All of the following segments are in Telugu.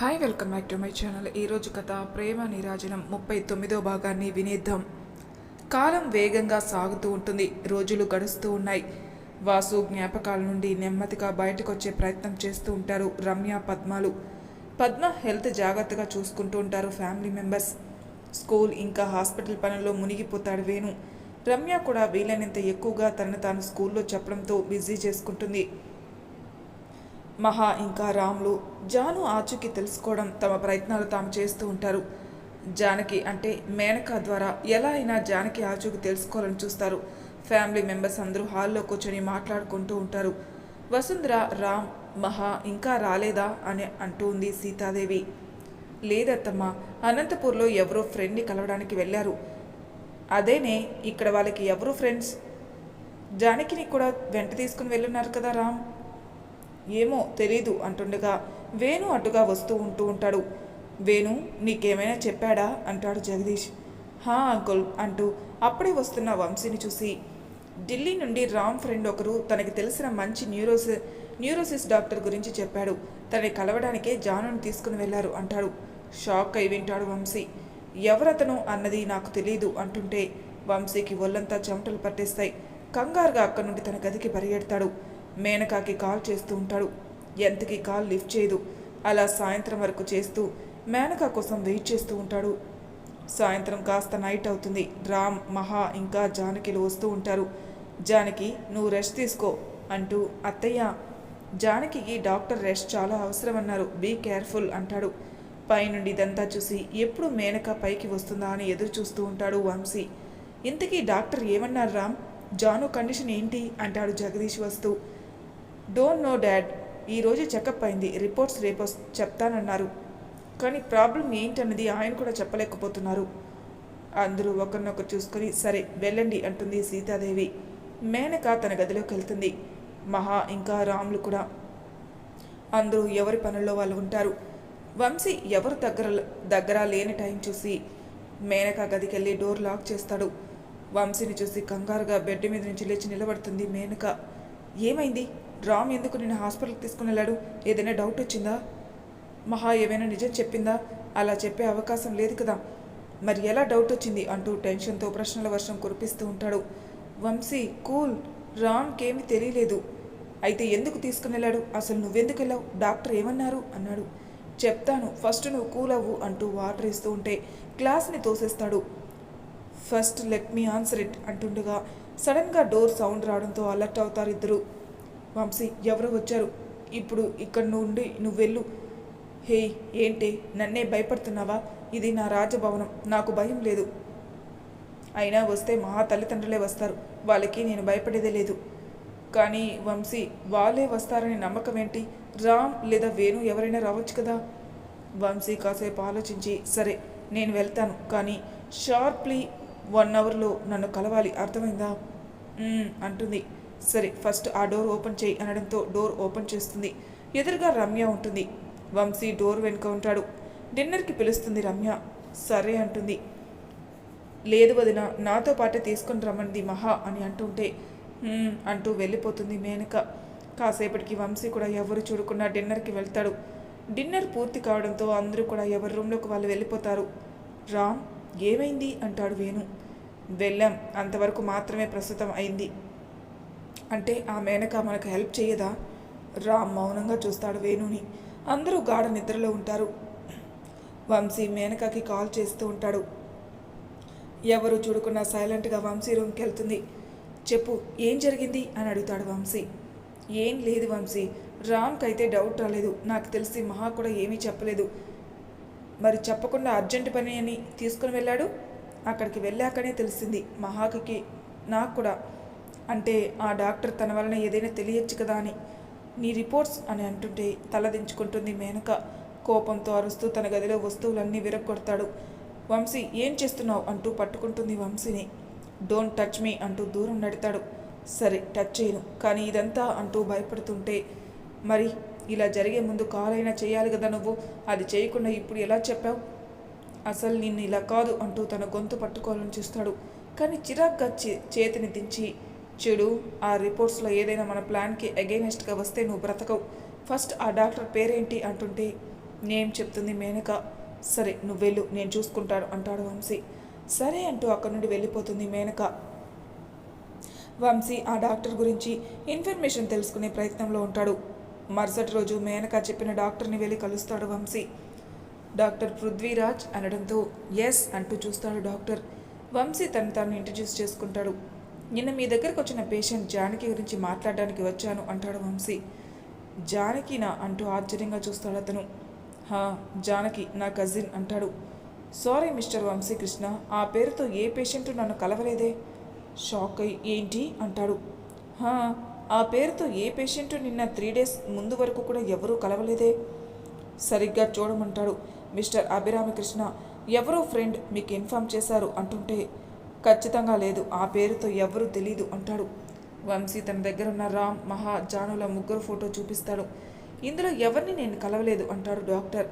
Hi welcome back to my channel. ఈరోజు కథ ప్రేమ నీరాజనం ముప్పై తొమ్మిదో భాగాన్ని వినేద్దాం. కాలం వేగంగా సాగుతూ ఉంటుంది. రోజులు గడుస్తూ ఉన్నాయి. వాసు జ్ఞాపకాల నుండి నెమ్మదిగా బయటకు వచ్చే ప్రయత్నం చేస్తూ ఉంటారు రమ్య పద్మాలు. పద్మ హెల్త్ జాగ్రత్తగా చూసుకుంటూ ఉంటారు ఫ్యామిలీ మెంబర్స్. స్కూల్ ఇంకా హాస్పిటల్ పనుల్లో మునిగిపోతాడు వేణు. రమ్య కూడా వీలైనంత ఎక్కువగా తనను తాను స్కూల్లో చెప్పడంతో బిజీ చేసుకుంటుంది. మహా ఇంకా రాములు జాను ఆచూకి తెలుసుకోవడం తమ ప్రయత్నాలు తాము చేస్తూ ఉంటారు. జానకి అంటే మేనక ద్వారా ఎలా అయినా జానకి ఆచూకి తెలుసుకోవాలని చూస్తారు. ఫ్యామిలీ మెంబర్స్ అందరూ హాల్లో కూర్చొని మాట్లాడుకుంటూ ఉంటారు. వసుంధర రామ్ మహా ఇంకా రాలేదా అని అంటూ ఉంది సీతాదేవి. లేదత్తమ్మ అనంతపూర్లో ఎవరో ఫ్రెండ్ని కలవడానికి వెళ్ళారు. అదేనే ఇక్కడ వాళ్ళకి ఎవరు ఫ్రెండ్స్? జానకిని కూడా వెంట తీసుకుని వెళ్ళున్నారు కదా రామ్? ఏమో తెలీదు అంటుండగా. వేణు అటుగా వస్తూ ఉంటూ ఉంటాడు. వేణు నీకేమైనా చెప్పాడా? అంటాడు జగదీష్. హా అంకుల్ అంటూ అప్పుడే వస్తున్న వంశీని చూసి. ఢిల్లీ నుండి రామ్ ఫ్రెండ్ ఒకరు తనకి తెలిసిన మంచి న్యూరోసి న్యూరోసిస్ డాక్టర్ గురించి చెప్పాడు. తనని కలవడానికే జానుని తీసుకుని వెళ్ళారు అంటాడు. షాక్ అయి వింటాడు వంశీ. ఎవరతను అన్నది నాకు తెలియదు అంటుంటే వంశీకి ఒళ్ళంతా చెమటలు పట్టేస్తాయి. కంగారుగా అక్కడి నుండి తన గదికి పరిగెడతాడు. మేనకాకి కాల్ చేస్తూ ఉంటాడు. ఎంతకి కాల్ లిఫ్ట్ చేయదు. అలా సాయంత్రం వరకు చేస్తూ మేనకా కోసం వెయిట్ చేస్తూ ఉంటాడు. సాయంత్రం కాస్త నైట్ అవుతుంది. రామ్ మహా ఇంకా జానకిలు వస్తూ ఉంటారు. జానకి నువ్వు రెస్ట్ తీసుకో అంటూ అత్తయ్య జానకికి డాక్టర్ రెస్ట్ చాలా అవసరమన్నారు. బీ కేర్ఫుల్ అంటాడు. పైనుండి ఇదంతా చూసి ఎప్పుడు మేనక పైకి వస్తుందా అని ఎదురు చూస్తూ ఉంటాడు వంశీ. ఇంతకీ డాక్టర్ ఏమన్నారు రామ్? జాను కండిషన్ ఏంటి? అంటాడు జగదీష్ వస్తూ. డోంట్ నో డాడ్ ఈరోజు చెకప్ అయింది. రిపోర్ట్స్ రేపు చెప్తానన్నారు. కానీ ప్రాబ్లం ఏంటన్నది ఆయన కూడా చెప్పలేకపోతున్నారు. అందరూ ఒకరినొకరు చూసుకొని సరే వెళ్ళండి అంటుంది సీతాదేవి. మేనక తన గదిలోకి వెళ్తుంది. మహా ఇంకా రాములు కూడా. అందరూ ఎవరి పనుల్లో వాళ్ళు ఉంటారు? వంశీ ఎవరు దగ్గర దగ్గర లేని టైం చూసి మేనక గదికి వెళ్ళి డోర్ లాక్ చేస్తాడు. వంశీని చూసి కంగారుగా బెడ్ మీద నుంచి లేచి నిలబడుతుంది మేనక. ఏమైంది? రామ్ ఎందుకు నేను హాస్పిటల్కి తీసుకుని వెళ్ళాడు. ఏదైనా డౌట్ వచ్చిందా? మహా ఏమైనా నిజం చెప్పిందా? అలా చెప్పే అవకాశం లేదు కదా. మరి ఎలా డౌట్ వచ్చింది? అంటూ టెన్షన్తో ప్రశ్నల వర్షం కురిపిస్తూ ఉంటాడు. వంశీ కూల్ రామ్కేమీ తెలియలేదు. అయితే ఎందుకు తీసుకుని వెళ్ళాడు? అసలు నువ్వెందుకు వెళ్ళావు? డాక్టర్ ఏమన్నారు? అన్నాడు. చెప్తాను ఫస్ట్ నువ్వు కూల్ అవ్వు అంటూ వాటర్ ఇస్తూ ఉంటే గ్లాస్ని తోసేస్తాడు. First let me answer it అంటుండగా సడన్గా డోర్ సౌండ్ రావడంతో అలర్ట్ అవుతారు ఇద్దరు. వంశీ ఎవరు వచ్చారు? ఇప్పుడు ఇక్కడ నుండి నువ్వు వెళ్ళు. హే ఏంటి? నన్నే భయపడుతున్నావా? ఇది నా రాజభవనం. నాకు భయం లేదు. అయినా వస్తే మహా తల్లిదండ్రులే వస్తారు. వాళ్ళకి నేను భయపడేదే లేదు. కానీ వంశీ వాళ్ళే వస్తారని నమ్మకం ఏంటి? రామ్ లేదా వేణు ఎవరైనా రావచ్చు కదా? వంశీ కాసేపు ఆలోచించి సరే నేను వెళ్తాను. కానీ షార్ప్లీ వన్ అవర్లో నన్ను కలవాలి. అర్థమైందా? అంటుంది. సరే ఫస్ట్ ఆ డోర్ ఓపెన్ చేయి అనడంతో డోర్ ఓపెన్ చేస్తుంది. ఎదురుగా రమ్య ఉంటుంది. వంశీ డోర్ వెనుక ఉంటాడు. డిన్నర్కి పిలుస్తుంది రమ్య. సరే అంటుంది. లేదు వదిన నాతో పాటే తీసుకొని రమ్మంది మహా అని అంటుంటే అంటూ వెళ్ళిపోతుంది మేనక. కాసేపటికి వంశీ కూడా ఎవరు చూడకుండా డిన్నర్కి వెళ్తాడు. డిన్నర్ పూర్తి కావడంతో అందరూ కూడా ఎవరి రూమ్లోకి వాళ్ళు వెళ్ళిపోతారు. రామ్ ఏమైంది? అంటాడు వేణు. వెళ్ళాం. అంతవరకు మాత్రమే ప్రస్తుతం అయింది. అంటే ఆ మేనక మనకు హెల్ప్ చేయదా? రామ్ మౌనంగా చూస్తాడు వేణుని. అందరూ గాఢ నిద్రలో ఉంటారు. వంశీ మేనకకి కాల్ చేస్తూ ఉంటాడు. ఎవరు చూడకుండా సైలెంట్గా వంశీ రూమ్కి వెళ్తుంది. చెప్పు ఏం జరిగింది? అని అడుగుతాడు వంశీ. ఏం లేదు వంశీ. రామ్కి అయితే డౌట్ రాలేదు. నాకు తెలిసి మహా కూడా ఏమీ చెప్పలేదు. మరి చెప్పకుండా అర్జెంట్ పని అని తీసుకుని వెళ్ళాడు? అక్కడికి వెళ్ళాకనే తెలిసింది. మహాకి నాకు కూడా. అంటే ఆ డాక్టర్ తన వలన ఏదైనా తెలియచ్చు కదా అని. నీ రిపోర్ట్స్ అని అంటుంటే తలదించుకుంటుంది మేనక. కోపంతో అరుస్తూ తన గదిలో వస్తువులన్నీ విరగొడతాడు వంశీ ఏం చేస్తున్నావు? అంటూ పట్టుకుంటుంది వంశీని. డోంట్ టచ్ మీ అంటూ దూరం నడతాడు. సరే టచ్ చేయను. కానీ ఇదంతా అంటూ భయపడుతుంటే మరి ఇలా జరిగే ముందు కాలైనా చేయాలి కదా నువ్వు? అది చేయకుండా ఇప్పుడు ఎలా చెప్పావు? అసలు నిన్ను ఇలా కాదు అంటూ తన గొంతు పట్టుకోవాలని చూస్తాడు. కానీ చిరాగ్గా చే- చేతిని దించి చెడు ఆ రిపోర్ట్స్లో ఏదైనా మన ప్లాన్కి అగెయినెస్ట్గా వస్తే నువ్వు బ్రతకవు. ఫస్ట్ ఆ డాక్టర్ పేరేంటి అంటుంటే నేను చెప్తుంది మేనక. సరే నువ్వు వెళ్ళు నేను చూసుకుంటాను అంటాడు వంశీ. సరే అంటూ అక్కడి నుండి వెళ్ళిపోతుంది మేనక. వంశీ ఆ డాక్టర్ గురించి ఇన్ఫర్మేషన్ తెలుసుకునే ప్రయత్నంలో ఉంటాడు. మరుసటి రోజు మేనక చెప్పిన డాక్టర్ని వెళ్ళి కలుస్తాడు వంశీ. డాక్టర్ పృథ్వీరాజ్ అనడంతో ఎస్ అంటూ చూస్తాడు డాక్టర్. వంశీ తను తాను ఇంట్రడ్యూస్ చేసుకుంటాడు. నిన్న మీ దగ్గరకు వచ్చిన పేషెంట్ జానకి గురించి మాట్లాడడానికి వచ్చాను అంటాడు వంశీ. జానకినా అంటూ ఆశ్చర్యంగా చూస్తాడు అతను. హా జానకి నా కజిన్ అంటాడు. సారీ మిస్టర్ వంశీ కృష్ణ ఆ పేరుతో ఏ పేషెంట్ నన్ను కలవలేదే? షాక్ అయి ఏంటి? అంటాడు. హా ఆ పేరుతో ఏ పేషెంట్ నిన్న త్రీ డేస్ ముందు వరకు కూడా ఎవరూ కలవలేదే? సరిగ్గా చూడమంటాడు మిస్టర్ అభిరామకృష్ణ. ఎవరో ఫ్రెండ్ మీకు ఇన్ఫామ్ చేశారు అంటుంటే ఖచ్చితంగా లేదు. ఆ పేరుతో ఎవరు తెలీదు అంటాడు. వంశీ తన దగ్గర ఉన్న రామ్ మహా జానుల ముగ్గురు ఫోటో చూపిస్తాడు. ఇందులో ఎవరిని నేను కలవలేదు అంటాడు డాక్టర్.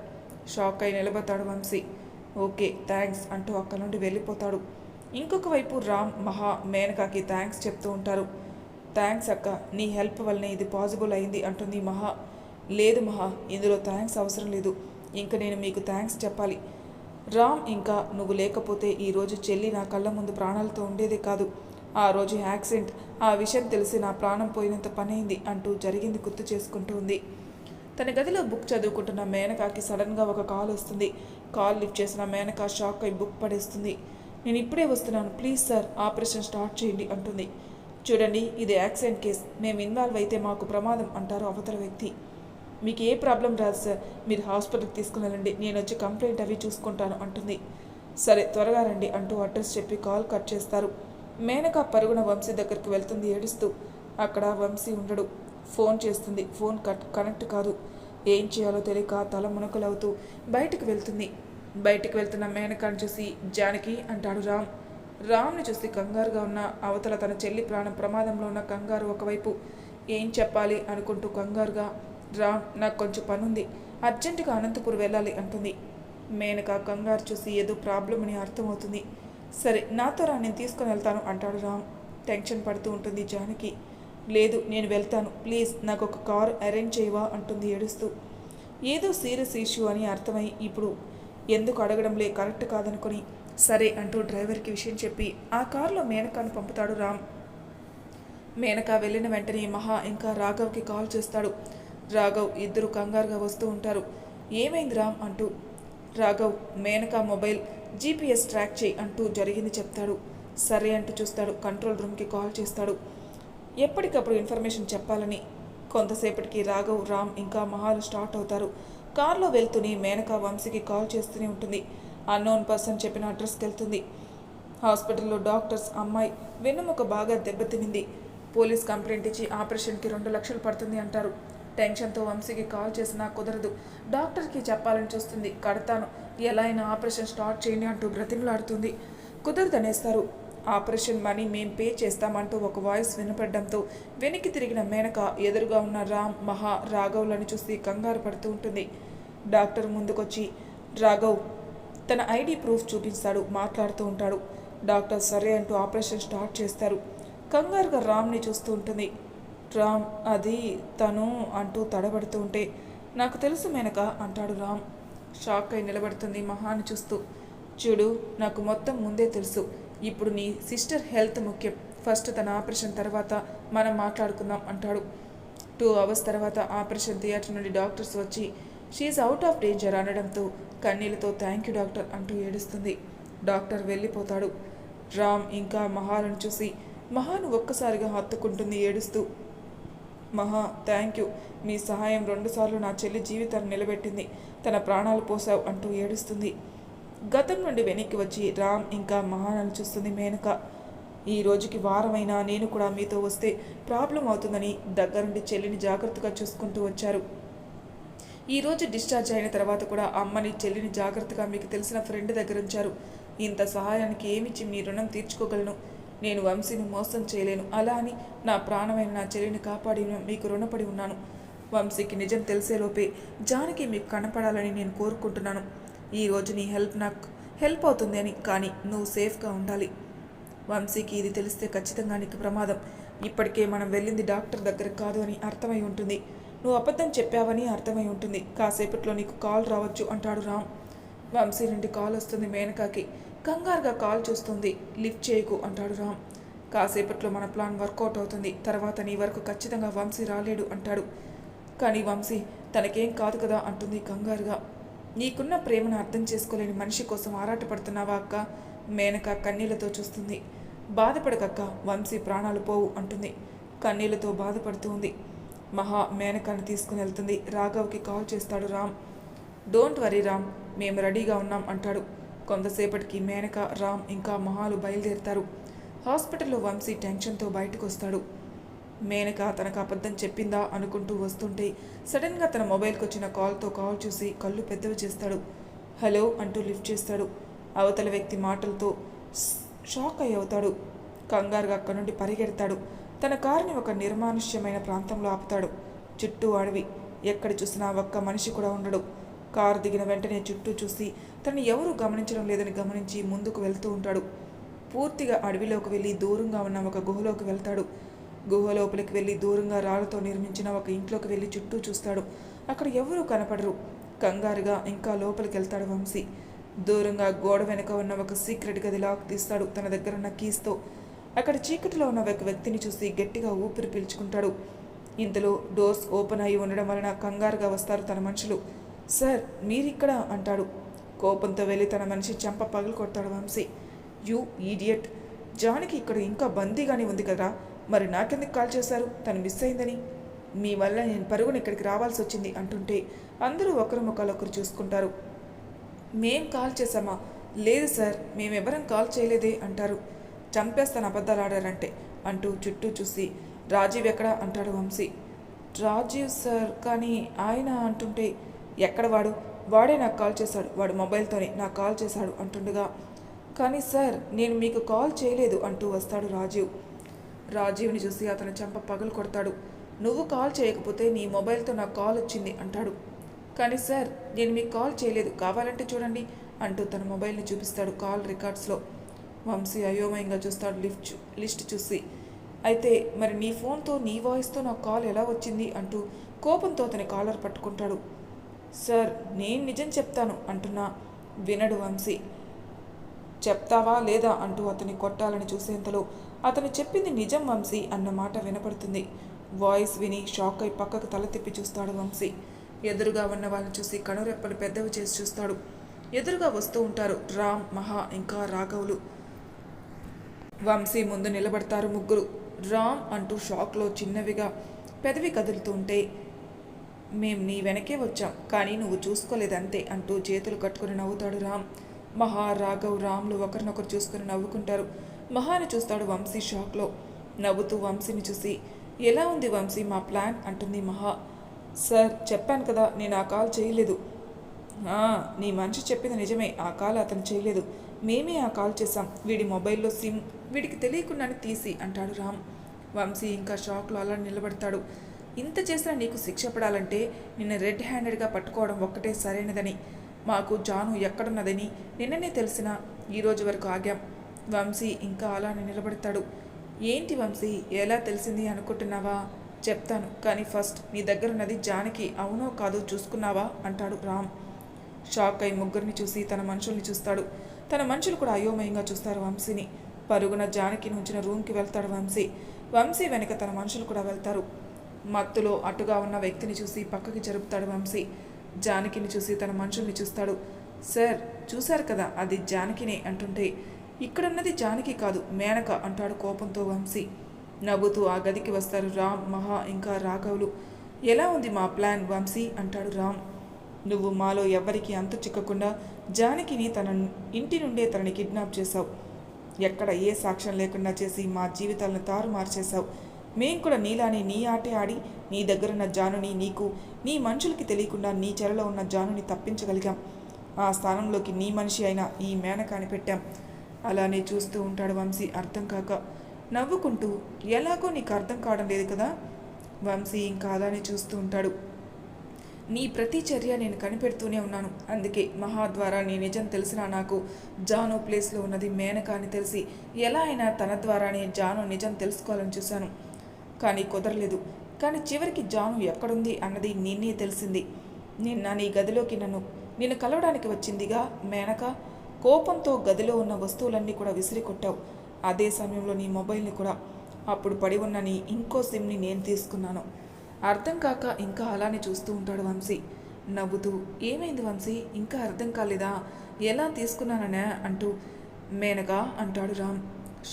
షాక్ అయి నిలబడతాడు వంశీ. ఓకే థ్యాంక్స్ అంటూ అక్కడి నుండి వెళ్ళిపోతాడు. ఇంకొక వైపు రామ్ మహా మేనకాకి థ్యాంక్స్ చెప్తూ ఉంటారు. థ్యాంక్స్ అక్క నీ హెల్ప్ వల్లనే ఇది పాసిబుల్ అయింది అంటుంది మహా. లేదు మహా ఇందులో థ్యాంక్స్ అవసరం లేదు. ఇంకా నేను మీకు థ్యాంక్స్ చెప్పాలి. రామ్ ఇంకా నువ్వు లేకపోతే ఈరోజు చెల్లి నా కళ్ళ ముందు ప్రాణాలతో ఉండేదే కాదు. ఆ రోజు యాక్సిడెంట్. ఆ విషయం తెలిసి నా ప్రాణం పోయినంత పనైంది అంటూ జరిగింది గుర్తు చేసుకుంటూ ఉంది. తన గదిలో బుక్ చదువుకుంటున్న మేనకాకి సడన్గా ఒక కాల్ వస్తుంది. కాల్ లిఫ్ట్ చేసిన మేనక షాక్ అయి బుక్ పడేస్తుంది. నేను ఇప్పుడే వస్తున్నాను. ప్లీజ్ సార్ ఆపరేషన్ స్టార్ట్ చేయండి అంటుంది. చూడండి ఇది యాక్సిడెంట్ కేస్. మేము ఇన్వాల్వ్ అయితే మాకు ప్రమాదం అంటారు అవతల వ్యక్తి. మీకు ఏ ప్రాబ్లం రాదు సార్. మీరు హాస్పిటల్కి తీసుకుని వెళ్ళండి. నేను వచ్చి కంప్లైంట్ అవి చూసుకుంటాను అంటుంది. సరే త్వరగా రండి అంటూ అడ్రస్ చెప్పి కాల్ కట్ చేస్తారు. మేనక పరుగున వంశీ దగ్గరికి వెళ్తుంది ఏడుస్తూ. అక్కడ వంశీ ఉండడు. ఫోన్ చేస్తుంది. ఫోన్ కట్ కనెక్ట్ కాదు. ఏం చేయాలో తెలియక తల మునకలవుతూ బయటికి వెళ్తుంది. బయటికి వెళ్తున్న మేనకాన్ని చూసి జానకి అంటాడు రామ్. రామ్ని చూసి కంగారుగా ఉన్న అవతల తన చెల్లి ప్రాణం ప్రమాదంలో ఉన్న కంగారు ఒకవైపు. ఏం చెప్పాలి అనుకుంటూ కంగారుగా రామ్ నాకు కొంచెం పనుంది. అర్జెంటుగా అనంతపూర్ వెళ్ళాలి అంటుంది. మేనక కంగారు చూసి ఏదో ప్రాబ్లం అని అర్థమవుతుంది. సరే నాతో రా నేను తీసుకొని వెళ్తాను అంటాడు రామ్. టెన్షన్ పడుతూ ఉంటుంది జానకి. లేదు నేను వెళ్తాను. ప్లీజ్ నాకు ఒక కారు అరేంజ్ చేయవా అంటుంది ఏడుస్తూ. ఏదో సీరియస్ ఇష్యూ అని అర్థమై ఇప్పుడు ఎందుకు అడగడంలే కరెక్ట్ కాదనుకొని. సరే అంటూ డ్రైవర్కి విషయం చెప్పి ఆ కారులో మేనకాను పంపుతాడు రామ్. మేనక వెళ్ళిన వెంటనే మహా ఇంకా రాఘవ్కి కాల్ చేస్తాడు. రాఘవ్ ఇద్దరు కంగారుగా వస్తూ ఉంటారు. ఏమైంది రామ్ అంటూ Raghav Menaka mobile GPS track చేయి అంటూ జరిగింది చెప్తాడు. సరే అంటూ చూస్తాడు కంట్రోల్ రూమ్కి కాల్ చేస్తాడు. ఎప్పటికప్పుడు ఇన్ఫర్మేషన్ చెప్పాలని కొంతసేపటికి రాఘవ్ రామ్ ఇంకా మహాలు స్టార్ట్ అవుతారు. కారులో వెళ్తూనే మేనకా వంశీకి కాల్ చేస్తూనే ఉంటుంది. అన్నోన్ పర్సన్ చెప్పిన అడ్రస్కి వెళ్తుంది. హాస్పిటల్లో డాక్టర్స్ అమ్మాయి వెన్నుముక బాగా దెబ్బతినింది. పోలీస్ కంప్లైంట్ ఇచ్చి ఆపరేషన్కి రెండు లక్షలు పడుతుంది అంటారు. టెన్షన్తో వంశీకి కాల్ చేసినా కుదరదు. డాక్టర్కి చెప్పాలని చూస్తుంది. కడతాను. ఎలా అయినా ఆపరేషన్ స్టార్ట్ చేయండి అంటూ బ్రతిమలాడుతుంది. కుదరదనేస్తారు. ఆపరేషన్ మనీ మేం పే చేస్తామంటూ ఒక వాయిస్ వినపడడంతో వెనక్కి తిరిగిన మేనక ఎదురుగా ఉన్న రామ్ మహా రాఘవ్లను చూసి కంగారు పడుతూ ఉంటుంది. డాక్టర్ ముందుకొచ్చి రాఘవ్ తన ఐడి ప్రూఫ్ చూపిస్తాడు. మాట్లాడుతూ ఉంటాడు. డాక్టర్ సరే అంటూ ఆపరేషన్ స్టార్ట్ చేస్తారు. కంగారుగా రామ్ని చూస్తూ ఉంటుంది. రామ్ అది తను అంటూ తడబడుతూ ఉంటే నాకు తెలుసు మేనక అంటాడు రామ్. షాక్ అయి నిలబడుతుంది మహాని చూస్తూ. చూడు నాకు మొత్తం ముందే తెలుసు. ఇప్పుడు నీ సిస్టర్ హెల్త్ ముఖ్యం. ఫస్ట్ తన ఆపరేషన్ తర్వాత మనం మాట్లాడుకుందాం అంటాడు. టూ అవర్స్ తర్వాత ఆపరేషన్ థియేటర్ నుండి డాక్టర్స్ వచ్చి షీఈ్ అవుట్ ఆఫ్ డేంజర్ అనడంతో కన్నీళ్ళతో థ్యాంక్ యూ డాక్టర్ అంటూ ఏడుస్తుంది. డాక్టర్ వెళ్ళిపోతాడు. రామ్ ఇంకా మహాలను చూసి మహాను ఒక్కసారిగా హత్తుకుంటుంది ఏడుస్తూ. మహా థ్యాంక్ యూ. మీ సహాయం రెండుసార్లు నా చెల్లి జీవితాన్ని నిలబెట్టింది. తన ప్రాణాలు పోసావు అంటూ ఏడుస్తుంది. గతం నుండి వెనక్కి వచ్చి రామ్ ఇంకా మహానలు చూస్తుంది మేనక. ఈ రోజుకి వారమైనా నేను కూడా మీతో వస్తే ప్రాబ్లం అవుతుందని దగ్గరుండి చెల్లిని జాగ్రత్తగా చూసుకుంటూ వచ్చారు. ఈ రోజు డిశ్చార్జ్ అయిన తర్వాత కూడా అమ్మని చెల్లిని జాగ్రత్తగా మీకు తెలిసిన ఫ్రెండ్ దగ్గర ఉంచారు. ఇంత సహాయానికి ఏమిచ్చి మీ రుణం తీర్చుకోగలను? నేను వంశీని మోసం చేయలేను. అలా అని నా ప్రాణమైన నా చెల్లిని కాపాడి మీకు రుణపడి ఉన్నాను. వంశీకి నిజం తెలిసేలోపే జానకి మీకు కనపడాలని నేను కోరుకుంటున్నాను. ఈ రోజు నీ హెల్ప్ నాకు హెల్ప్ అవుతుంది అని కానీ నువ్వు సేఫ్గా ఉండాలి. వంశీకి ఇది తెలిస్తే ఖచ్చితంగా నీకు ప్రమాదం. ఇప్పటికే మనం వెళ్ళింది డాక్టర్ దగ్గర కాదు అని అర్థమై ఉంటుంది. నువ్వు అబద్ధం చెప్పావని అర్థమై ఉంటుంది. కాసేపట్లో నీకు కాల్ రావచ్చు అంటాడు రామ్. వంశీ నుండి కాల్ వస్తుంది మేనకాకి. కంగారుగా కాల్ చూస్తుంది. లిఫ్ట్ చేయకు అంటాడు రామ్. కాసేపట్లో మన ప్లాన్ వర్కౌట్ అవుతుంది. తర్వాత నీ వరకు ఖచ్చితంగా వంశీ రాలేడు అంటాడు. కానీ వంశీ తనకేం కాదు కదా అంటుంది కంగారుగా. నీకున్న ప్రేమను అర్థం చేసుకోలేని మనిషి కోసం ఆరాటపడుతున్నావా అక్క? మేనక కన్నీళ్ళతో చూస్తుంది. బాధపడకక్క వంశీ ప్రాణాలు పోవు అంటుంది. కన్నీళ్ళతో బాధపడుతూ ఉంది. మహా మేనకాన్ని తీసుకుని వెళ్తుంది. రాఘవ్కి కాల్ చేస్తాడు రామ్. డోంట్ వరీ రామ్ మేము రెడీగా ఉన్నాం అంటాడు. కొంతసేపటికి మేనక రామ్ ఇంకా మహాలు బయలుదేరుతారు. హాస్పిటల్లో వంశీ టెన్షన్తో బయటకు వస్తాడు మేనక తనకు అబద్ధం చెప్పిందా అనుకుంటూ వస్తుంటే సడన్గా తన మొబైల్కి వచ్చిన కాల్తో కాల్ చూసి కళ్ళు పెద్దవి చేస్తాడు. హలో అంటూ లిఫ్ట్ చేస్తాడు. అవతల వ్యక్తి మాటలతో షాక్ అయి అవుతాడు. కంగారుగా అక్కడి నుండి పరిగెడతాడు. తన కారుని ఒక నిర్మానుష్యమైన ప్రాంతంలో ఆపుతాడు. చుట్టూ అడవి. ఎక్కడ చూసినా ఒక్క మనిషి కూడా ఉండడు. కారు దిగిన వెంటనే చుట్టూ చూసి తనని ఎవరూ గమనించడం లేదని గమనించి ముందుకు వెళ్తూ ఉంటాడు. పూర్తిగా అడవిలోకి వెళ్ళి దూరంగా ఉన్న ఒక గుహలోకి వెళ్తాడు. గుహ లోపలికి వెళ్ళి దూరంగా రాళ్ళతో నిర్మించిన ఒక ఇంట్లోకి వెళ్ళి చుట్టూ చూస్తాడు. అక్కడ ఎవరూ కనపడరు. కంగారుగా ఇంకా లోపలికి వెళ్తాడు వంశీ. దూరంగా గోడ వెనుక ఉన్న ఒక సీక్రెట్ గది లాక్ తీస్తాడు తన దగ్గర ఉన్న కీస్తో. అక్కడ చీకటిలో ఉన్న ఒక వ్యక్తిని చూసి గట్టిగా ఊపిరి పీల్చుకుంటాడు. ఇంతలో డోర్స్ ఓపెన్ అయి ఉండడం వలన కంగారుగా వస్తారు తన మనుషులు. సార్ మీరిక్కడ అంటాడు. కోపంతో వెళ్ళి తన మనిషి చెంప పగులు కొడతాడు వంశీ. యూ ఈడియట్ జానికి ఇక్కడ ఇంకా బందీగానే ఉంది కదా మరి నాకెందుకు కాల్ చేశారు? తను మిస్ అయిందని. మీ వల్ల నేను పరుగున ఇక్కడికి రావాల్సి వచ్చింది అంటుంటే అందరూ ఒకరు ముఖాలొకరు చూసుకుంటారు. మేం కాల్ చేశామా? లేదు సార్ మేమెవరం కాల్ చేయలేదే అంటారు. చంపేస్తాను అబద్ధాలు ఆడారంటే అంటూ చుట్టూ చూసి రాజీవ్ ఎక్కడా? అంటాడు వంశీ. రాజీవ్ సార్ కానీ ఆయన అంటుంటే ఎక్కడ వాడు? వాడే నాకు కాల్ చేశాడు. వాడు మొబైల్తోనే నాకు కాల్ చేశాడు అంటుండగా కానీ సార్ నేను మీకు కాల్ చేయలేదు అంటూ వస్తాడు రాజీవ్. రాజీవ్ని చూసి అతను చెంప పగలు కొడతాడు. నువ్వు కాల్ చేయకపోతే నీ మొబైల్తో నాకు కాల్ వచ్చింది అంటాడు. కానీ సార్ నేను మీకు కాల్ చేయలేదు. కావాలంటే చూడండి అంటూ తన మొబైల్ని చూపిస్తాడు కాల్ రికార్డ్స్లో. వంశీ అయోమయంగా చూస్తాడు లిఫ్ట్ లిస్ట్ చూసి. అయితే మరి నీ ఫోన్తో నీ వాయిస్తో నాకు కాల్ ఎలా వచ్చింది? అంటూ కోపంతో అతని కాలర్ పట్టుకుంటాడు. సార్ నేను నిజం చెప్తాను అంటున్నా వినడు వంశీ. చెప్తావా లేదా అంటూ అతని కొట్టాలని చూసేంతలో అతను చెప్పింది నిజం వంశీ అన్న మాట వినపడుతుంది. వాయిస్ విని షాక్ అయి పక్కకు తల తిప్పి చూస్తాడు వంశీ. ఎదురుగా ఉన్న వాళ్ళని చూసి కనురెప్పలు పెద్దవి చేసి చూస్తాడు. ఎదురుగా వస్తూ ఉంటారు రామ్ మహా ఇంకా రాఘవులు. వంశీ ముందు నిలబడతారు ముగ్గురు. రామ్ అంటూ షాక్లో చిన్నవిగా పెదవి కదులుతుంటే మేం నీ వెనకే వచ్చాం కానీ నువ్వు చూసుకోలేదంతే అంటూ చేతులు కట్టుకుని నవ్వుతాడు రామ్. మహా రాఘవ్ రామ్లు ఒకరినొకరు చూసుకుని నవ్వుకుంటారు. మహాని చూస్తాడు వంశీ షాక్లో. నవ్వుతూ వంశీని చూసి ఎలా ఉంది వంశీ మా ప్లాన్? అంటుంది మహా. సార్ చెప్పాను కదా నేను ఆ కాల్ చేయలేదు. నీ మనిషి చెప్పింది నిజమే ఆ కాల్ అతను చేయలేదు. మేమే ఆ కాల్ చేశాం వీడి మొబైల్లో సిమ్ వీడికి తెలియకుండానే తీసి అంటాడు రామ్. వంశీ ఇంకా షాక్లో అలా నిలబడతాడు. ఇంత చేసినా నీకు శిక్ష పడాలంటే నిన్ను రెడ్ హ్యాండెడ్గా పట్టుకోవడం ఒక్కటే సరైనదని. మాకు జాను ఎక్కడున్నదని నిన్ననే తెలిసిన ఈరోజు వరకు ఆగాం. వంశీ ఇంకా అలానే నిలబడతాడు. ఏంటి వంశీ ఎలా తెలిసింది అనుకుంటున్నావా? చెప్తాను కానీ ఫస్ట్ నీ దగ్గర ఉన్నది జానకి అవునో కాదో చూసుకున్నావా? అంటాడు రామ్. షాక్ అయి ముగ్గురిని చూసి తన మనుషుల్ని చూస్తాడు. తన మనుషులు కూడా అయోమయంగా చూస్తారు వంశీని. పరుగున జానకి నుంచిన రూమ్కి వెళ్తాడు వంశీ. వంశీ వెనక తన మనుషులు కూడా వెళ్తారు. మత్తులో అటుగా ఉన్న వ్యక్తిని చూసి పక్కకి జరుపుతాడు వంశీ. జానకిని చూసి తన మనుషుల్ని చూస్తాడు. సార్ చూశారు కదా అది జానకినే అంటుంటే. ఇక్కడున్నది జానకి కాదు మేనక అంటాడు కోపంతో వంశీ. నవ్వుతూ ఆ గదికి వస్తారు రామ్ మహా ఇంకా రాఘవులు. ఎలా ఉంది మా ప్లాన్ వంశీ? అంటాడు రామ్. నువ్వు మాలో ఎవ్వరికీ అంత చిక్కకుండా జానకిని తన ఇంటి నుండే తనని కిడ్నాప్ చేశావు. ఎక్కడ ఏ సాక్ష్యం లేకుండా చేసి మా జీవితాలను తారుమారు చేశావు. మేం కూడా నీలానే నీ ఆటే ఆడి నీ దగ్గరున్న జానుని నీకు నీ మనుషులకి తెలియకుండా నీ చెరలో ఉన్న జానుని తప్పించగలిగాం. ఆ స్థానంలోకి నీ మనిషి అయిన ఈ మేనకాని పెట్టాం. అలానే చూస్తూ ఉంటాడు వంశీ అర్థం కాక. నవ్వుకుంటూ ఎలాగో నీకు అర్థం కావడం లేదు కదా? వంశీ ఇంకా అలానే చూస్తూ ఉంటాడు. నీ ప్రతి చర్య నేను కనిపెడుతూనే ఉన్నాను. అందుకే మహా ద్వారా నీ నిజం తెలిసినా నాకు జాను ప్లేస్లో ఉన్నది మేనక అని తెలిసి ఎలా అయినా తన ద్వారానే జాను నిజం తెలుసుకోవాలని చూశాను. కానీ కుదరలేదు. కానీ చివరికి జాను ఎక్కడుంది అన్నది నిన్నే తెలిసింది. నిన్న నీ గదిలోకి నన్ను. నిన్ను కలవడానికి వచ్చిందిగా మేనక? కోపంతో గదిలో ఉన్న వస్తువులన్నీ కూడా విసిరి కొట్టావు. అదే సమయంలో నీ మొబైల్ని కూడా. అప్పుడు పడి ఉన్న నీ ఇంకో సిమ్ని నేను తీసుకున్నాను. అర్థం కాక ఇంకా అలానే చూస్తూ ఉంటాడు వంశీ. నవ్వుతూ ఏమైంది వంశీ? ఇంకా అర్థం కాలేదా? ఎలా తీసుకున్నాననే? అంటూ మేనక? అంటాడు రామ్.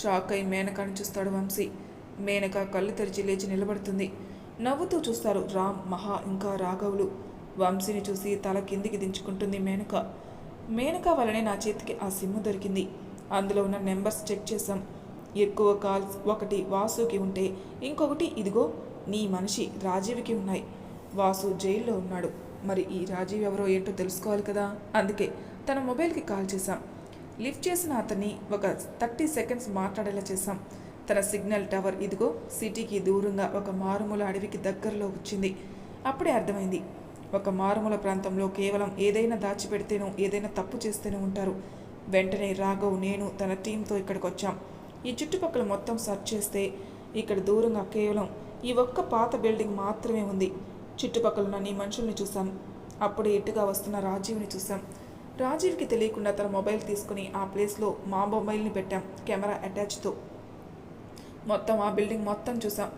షాక్ అయి మేనకాని చూస్తాడు వంశీ. మేనక కళ్ళు తెరిచి లేచి నిలబడుతుంది. నవ్వుతూ చూస్తారు రామ్ మహా ఇంకా రాఘవులు. వంశీని చూసి తల కిందికి దించుకుంటుంది మేనక. మేనక వల్లనే నా చేతికి ఆ సిమ్ము దొరికింది. అందులో ఉన్న నెంబర్స్ చెక్ చేశాం. ఎక్కువ కాల్స్ ఒకటి వాసుకి ఉంటే ఇంకొకటి ఇదిగో నీ మనిషి రాజీవ్కి ఉన్నాయి. వాసు జైల్లో ఉన్నాడు. మరి ఈ రాజీవ్ ఎవరో ఏంటో తెలుసుకోవాలి కదా? అందుకే తన మొబైల్కి కాల్ చేశాం. లిఫ్ట్ చేసిన అతన్ని ఒక థర్టీ సెకండ్స్ మాట్లాడేలా చేశాం. తన సిగ్నల్ టవర్ ఇదిగో సిటీకి దూరంగా ఒక మారుమూల అడవికి దగ్గరలో వచ్చింది. అప్పుడే అర్థమైంది. ఒక మారుమూల ప్రాంతంలో కేవలం ఏదైనా దాచిపెడితేనో ఏదైనా తప్పు చేస్తేనే ఉంటారు. వెంటనే రాఘవ్ నేను తన టీంతో ఇక్కడికి వచ్చాం ఈ చుట్టుపక్కల మొత్తం సెర్చ్ చేస్తే ఇక్కడ దూరంగా కేవలం ఈ ఒక్క పాత బిల్డింగ్ మాత్రమే ఉంది. చుట్టుపక్కల ఉన్న నీ మనుషుల్ని చూసాం అప్పుడే ఇటుగా వస్తున్న రాజీవ్ని చూసాం రాజీవ్కి తెలియకుండా తన మొబైల్ తీసుకుని ఆ ప్లేస్లో మా మొబైల్ని పెట్టాం కెమెరా అటాచ్తో. మొత్తం ఆ బిల్డింగ్ మొత్తం చూసాం.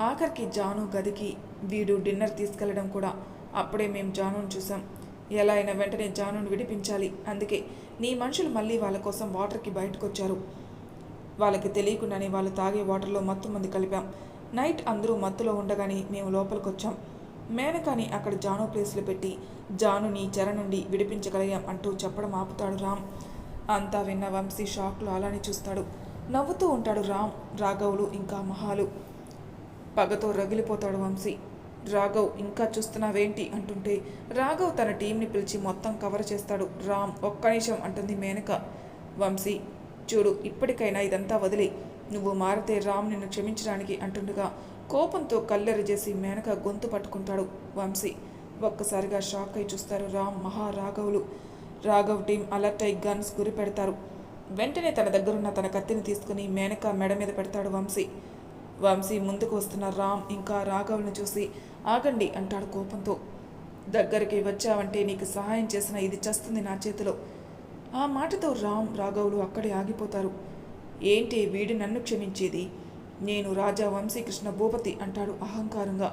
ఆఖరికి జాను గదికి వీడు డిన్నర్ తీసుకెళ్ళడం కూడా. అప్పుడే మేము జానుని చూసాం. ఎలా అయినా వెంటనే జానుని విడిపించాలి. అందుకే నీ మనుషులు మళ్ళీ వాళ్ళ కోసం వాటర్కి బయటకు వచ్చారు వాళ్ళకి తెలియకుండానే వాళ్ళు తాగే వాటర్లో మత్తు మంది కలిపాం. నైట్ అందరూ మత్తులో ఉండగానే మేము లోపలికి వచ్చాం మేనకాని అక్కడ జాను ప్లేస్లో పెట్టి జానుని చెర నుండి విడిపించగలిగాం అంటూ చెప్పడం ఆపుతాడు రామ్. అంతా విన్న వంశీ షాక్లో అలానే చూస్తాడు. నవ్వుతూ ఉంటాడు రామ్ రాఘవులు ఇంకా మహాలు. పగతో రగిలిపోతాడు వంశీ. రాఘవ్ ఇంకా చూస్తున్నావేంటి? అంటుంటే రాఘవ్ తన టీంని పిలిచి మొత్తం కవర్ చేస్తాడు. రామ్ ఒక్క నిమిషం అంటుంది మేనక. వంశీ చూడు ఇప్పటికైనా ఇదంతా వదిలి. నువ్వు మారితే రామ్ నిన్ను క్షమించడానికి అంటుండగా కోపంతో కల్లెరు చేసి మేనక గొంతు పట్టుకుంటాడు వంశీ. ఒక్కసారిగా షాక్ అయి చూస్తారు రామ్ మహా రాఘవులు రాఘవ్ టీం అలర్ట్ అయి గన్స్ గురి పెడతారు. వెంటనే తన దగ్గరున్న తన కత్తిని తీసుకుని మేనక మెడ మీద పెడతాడు వంశీ. వంశీ ముందుకు వస్తున్న రామ్ ఇంకా రాఘవ్ని చూసి ఆగండి అంటాడు కోపంతో. దగ్గరికి వచ్చావంటే నీకు సహాయం చేసిన ఇది చస్తుంది నా చేతిలో. ఆ మాటతో రామ్ రాఘవులు అక్కడే ఆగిపోతారు. ఏంటి వీడి నన్ను క్షమించేది? నేను రాజా వంశీకృష్ణ భూపతి అంటాడు అహంకారంగా.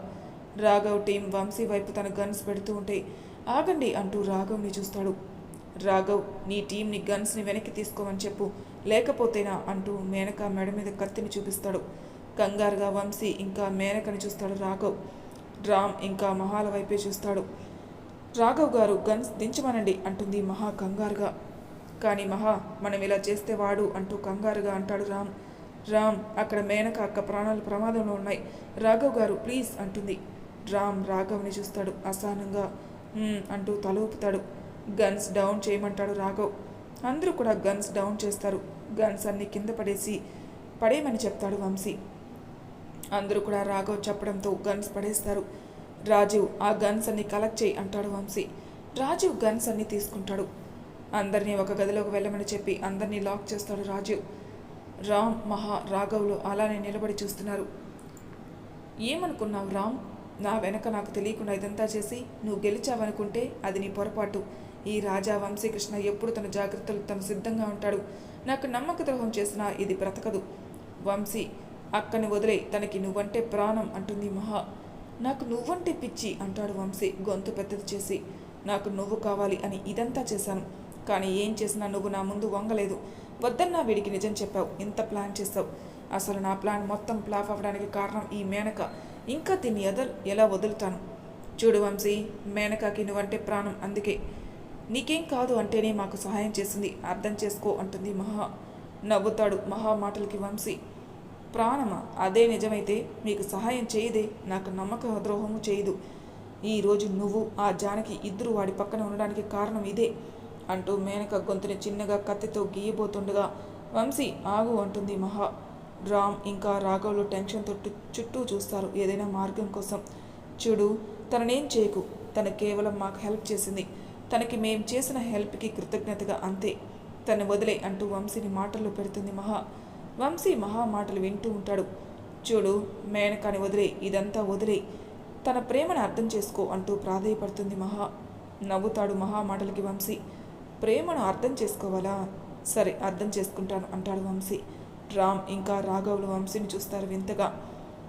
రాఘవ్ టీం వంశీ వైపు తన గన్స్ పెడుతూ ఉంటే ఆగండి అంటూ రాఘవ్ని చూస్తాడు. రాఘవ్ నీ టీంని గన్స్ని వెనక్కి తీసుకోమని చెప్పు. లేకపోతేనా అంటూ మేనక మెడ మీద కత్తిని చూపిస్తాడు. కంగారుగా వంశీ ఇంకా మేనకని చూస్తాడు రాఘవ్. రామ్ ఇంకా మహాల వైపే చూస్తాడు. రాఘవ్ గారు గన్స్ దించమనండి అంటుంది మహా కంగారుగా. కానీ మహా మనం ఇలా చేస్తే వాడు అంటూ కంగారుగా అంటాడు రామ్. రామ్ అక్కడ మేనక అక్క ప్రాణాలు ప్రమాదంలో ఉన్నాయి. రాఘవ్ గారు ప్లీజ్ అంటుంది. రామ్ రాఘవ్ని చూస్తాడు అసహనంగా. అంటూ తల ఊపుతాడు. గన్స్ డౌన్ చేయమంటాడు రాఘవ్. అందరూ కూడా గన్స్ డౌన్ చేస్తారు. గన్స్ అన్ని కింద పడేసి పడేయమని చెప్తాడు వంశీ. అందరూ కూడా రాఘవ్ చెప్పడంతో గన్స్ పడేస్తారు. రాజీవ్ ఆ గన్స్ అన్ని కలెక్ట్ చేయి అంటాడు వంశీ. రాజీవ్ గన్స్ అన్ని తీసుకుంటాడు. అందరినీ ఒక గదిలోకి వెళ్ళమని చెప్పి అందరినీ లాక్ చేస్తాడు రాజీవ్. రామ్ మహా రాఘవ్లు అలానే నిలబడి చూస్తున్నారు. ఏమనుకున్నావు రామ్? నా వెనక నాకు తెలియకుండా ఇదంతా చేసి నువ్వు గెలిచావనుకుంటే అది నీ పొరపాటు. ఈ రాజా వంశీకృష్ణ ఎప్పుడు తన జాగ్రత్తలు తను సిద్ధంగా ఉంటాడు? నాకు నమ్మక ద్రోహం చేసినా ఇది బ్రతకదు. వంశీ అక్కని వదిలే తనకి నువ్వంటే ప్రాణం అంటుంది మహా. నాకు నువ్వంటే పిచ్చి అంటాడు వంశీ గొంతు పెద్దది చేసి. నాకు నువ్వు కావాలి అని ఇదంతా చేశాను. కానీ ఏం చేసినా నువ్వు నా ముందు వంగలేదు. వద్దన్నా వీడికి నిజం చెప్పావు. ఇంత ప్లాన్ చేసావు అసలు నా ప్లాన్ మొత్తం ఫ్లాప్ అవ్వడానికి కారణం ఈ మేనక. ఇంకా దీన్ని ఎదల్ ఎలా వదులుతాను? చూడు వంశీ మేనకాకి నువ్వంటే ప్రాణం అందుకే. నీకేం కాదు అంటేనే మాకు సహాయం చేసింది. అర్థం చేసుకో అంటుంది మహా నవ్వుతాడు మహా మాటలకి వంశీ. ప్రాణమా? అదే నిజమైతే మీకు సహాయం చేయదే. నాకు నమ్మక ద్రోహము చేయదు. ఈరోజు నువ్వు ఆ జానకి ఇద్దరు వాడి పక్కన ఉండడానికి కారణం ఇదే అంటూ మేనక గొంతుని చిన్నగా కత్తితో గీయబోతుండగా వంశీ ఆగు అంటుంది మహా. రామ్ ఇంకా రాఘవులు టెన్షన్ తొట్టు చుట్టూ చూస్తారు. ఏదైనా మార్గం కోసం చూడు తననేం చేయకు. తను కేవలం మాకు హెల్ప్ చేసింది. తనకి మేం చేసిన హెల్ప్కి కృతజ్ఞతగా అంతే. తను వదిలే అంటూ వంశీని మాటల్లో పెడుతుంది మహా. వంశీ మహా మాటలు వింటూ ఉంటాడు. చూడు మేనకాని వదిలే ఇదంతా వదిలే. తన ప్రేమను అర్థం చేసుకో అంటూ ప్రాధేయపడుతుంది మహా. నవ్వుతాడు మహా మాటలకి వంశీ. ప్రేమను అర్థం చేసుకోవాలా? సరే అర్థం చేసుకుంటాను అంటాడు వంశీ. రామ్ ఇంకా రాఘవులు వంశీని చూస్తారు వింతగా.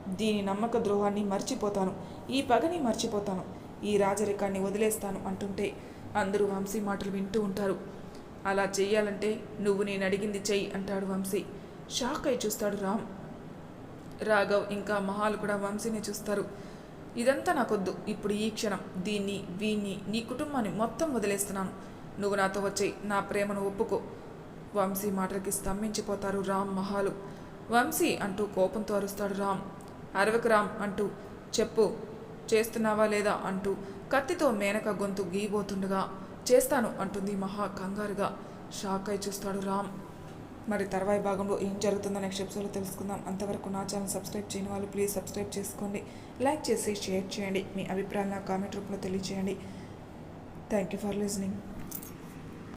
దీని నమ్మక ద్రోహాన్ని మర్చిపోతాను. ఈ పగని మర్చిపోతాను. ఈ రాజరికాన్ని వదిలేస్తాను అంటుంటే అందరూ వంశీ మాటలు వింటూ ఉంటారు. అలా చెయ్యాలంటే నువ్వు నేను అడిగింది చెయ్యి అంటాడు వంశీ. షాక్ అయి చూస్తాడు రామ్. రాఘవ్ ఇంకా మహాలు కూడా వంశీని చూస్తారు. ఇదంతా నాకొద్దు. ఇప్పుడు ఈ క్షణం దీన్ని వీన్ని నీ కుటుంబాన్ని మొత్తం వదిలేస్తున్నాను. నువ్వు నాతో వచ్చేయి నా ప్రేమను ఒప్పుకో. వంశీ మాటలకి స్తంభించిపోతారు రామ్ మహాలు. వంశీ అంటూ కోపంతో అరుస్తాడు రామ్. అరవకు రామ్ అంటూ చెప్పు చేస్తున్నావా లేదా అంటూ కత్తితో మేనక గొంతు గీయబోతుండగా చేస్తాను అంటుంది మహా కంగారుగా. షాక్ అయి చూస్తాడు రామ్. మరి తర్వాయి భాగంలో ఏం జరుగుతుందో నెక్స్ట్ ఎపిసోడ్లో తెలుసుకుందాం. అంతవరకు నా ఛానల్ సబ్స్క్రైబ్ చేయని వాళ్ళు ప్లీజ్ సబ్స్క్రైబ్ చేసుకోండి. లైక్ చేసి షేర్ చేయండి. మీ అభిప్రాయాలను కామెంట్ రూపంలో తెలియజేయండి థ్యాంక్ యూ ఫర్ లిజనింగ్.